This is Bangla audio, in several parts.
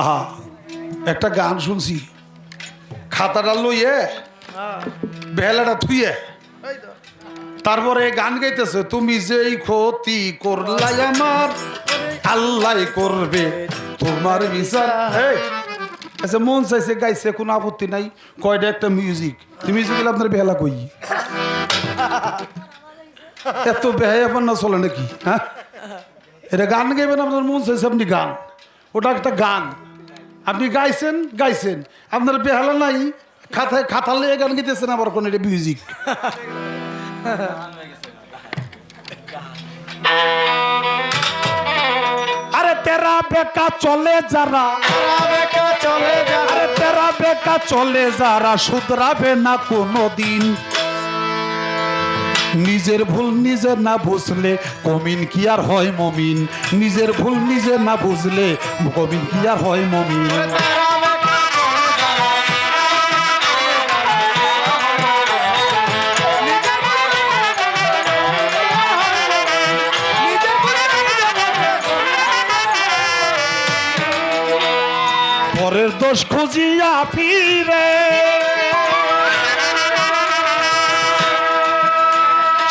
আহা, একটা গান শুনছি। খাতাটা লইয়ে, বেলাটা থুইয়ে। তারপরে গান গাইতেছে, তুমি যেই ক্ষতি করলাই আমার আল্লাহ করবে তোমার বিচার। আচ্ছা মন চাইছে গাইছে, কোনো আপত্তি নাই। কয়টা একটা মিউজিক মিউজিক আপনার বেলা কই? এত বেহাই আপনার না চলে নাকি হ্যাঁ? এটা গান গাইবেন, আপনার মন চাইছে আপনি গান। ওটা একটা গান। আপনি গাইছেন গাইছেন। আপনার বেহালা নাই, খাতা লিয়ে গান গাইতেছেন আবার কোন এটা মিউজিক আরে তেরা বেকা চলে যারা। চলে যাবে আরে তেরা বেকা চলে যারা, শুধরাবে না কোনো দিন। নিজের ভুল নিজে না বুঝলে কমিন কি আর হয় মমিন? নিজের ভুল নিজে না বুঝলে কমিন কি আর হয় মমিন? পরের দোষ খুঁজিয়া ফিরে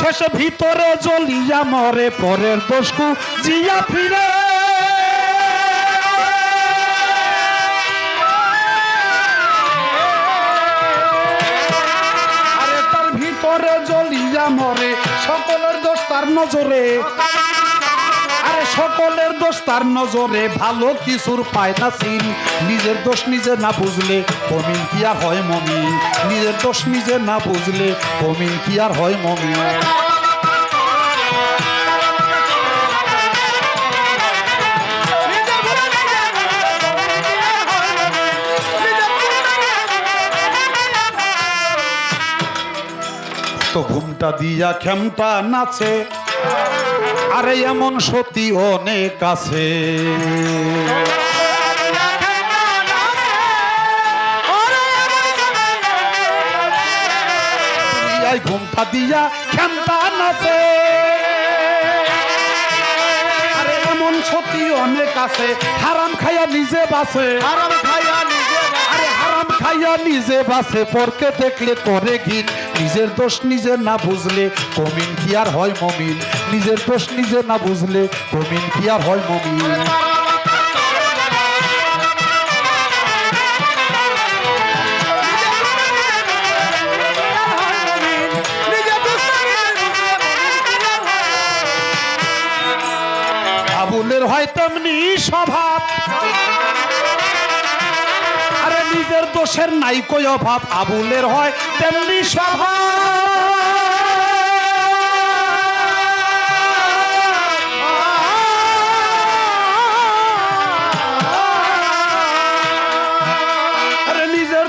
শেষে, ভিতরে জ্বলিয়া মরে, পরের দোষকু জিয়া ফিরে। আরে তার ভিতরে জ্বলিয়া মরে, সকলের দোষ তার নজরে। সকলের দোষ তার নজরে, ভালো কিছুর পায় না সিন। নিজের দোষ নিজে না বুঝলে কমিন কি আর হয় মমিন? নিজের দোষ নিজে না বুঝলে কমিন কি আর হয় মমিন? তো ঘুমটা দিয়া খেমটা নাচে। আরে এমন সতী অনেক আছে। ঘুমটা দিয়া খেমটা নাচে। আরে এমন সতী অনেক আছে, হারাম খাইয়া নিজে বাসে আরাম খাইয়া হারাম খাইয়া নিজে বাসে, পরকে দেখলে করে ঘিন। নিজের দোষ নিজে না বুঝলে কমিন কি আর হয় মমিন। নিজের দোষ নিজে না বুঝলে কমিন কি আর হয় মমিন। হয় তেমনি স্বভাব। নিজের দোষের নাই কই অভাব আবুলের হয়, তেমনি স্বভাব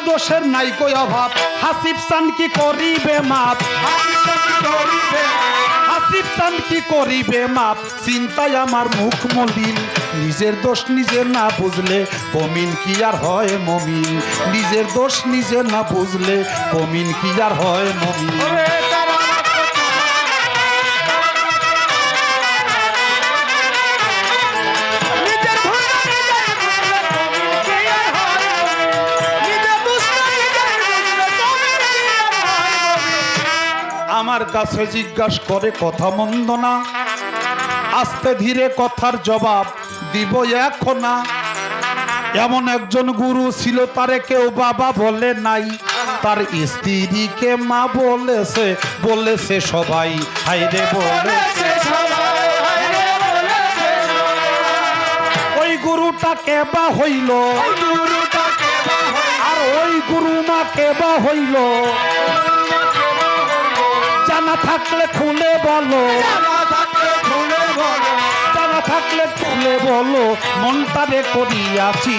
দোষের নাই কই অভাব, হাসিব সান কি করিবে মাপ? হাসিব সান কি করিবে মাপ? চিন্তায় আমার মুখ মলিন। নিজের দোষ নিজে না বুঝলে কমিন কি আর হয় মমিন? নিজের দোষ নিজে না বুঝলে কমিন কি আর হয় মমিন? আমার কাছে জিজ্ঞাসা করে কথা মন্দ না। আস্তে ধীরে কথার জবাব দিব এখন। না এমন একজন গুরু ছিল তারে কেউ বাবা বলে নাই। তার স্ত্রীকে মা বলেছে বলেছে সবাই হাইরে বলেছে ওই গুরুটা কে বা হইল। আর ওই গুরু মা কে বা হইল। জানা থাকলে খুলে বলো। থাকলে খুলে বলো মনটারে করিয়াছি।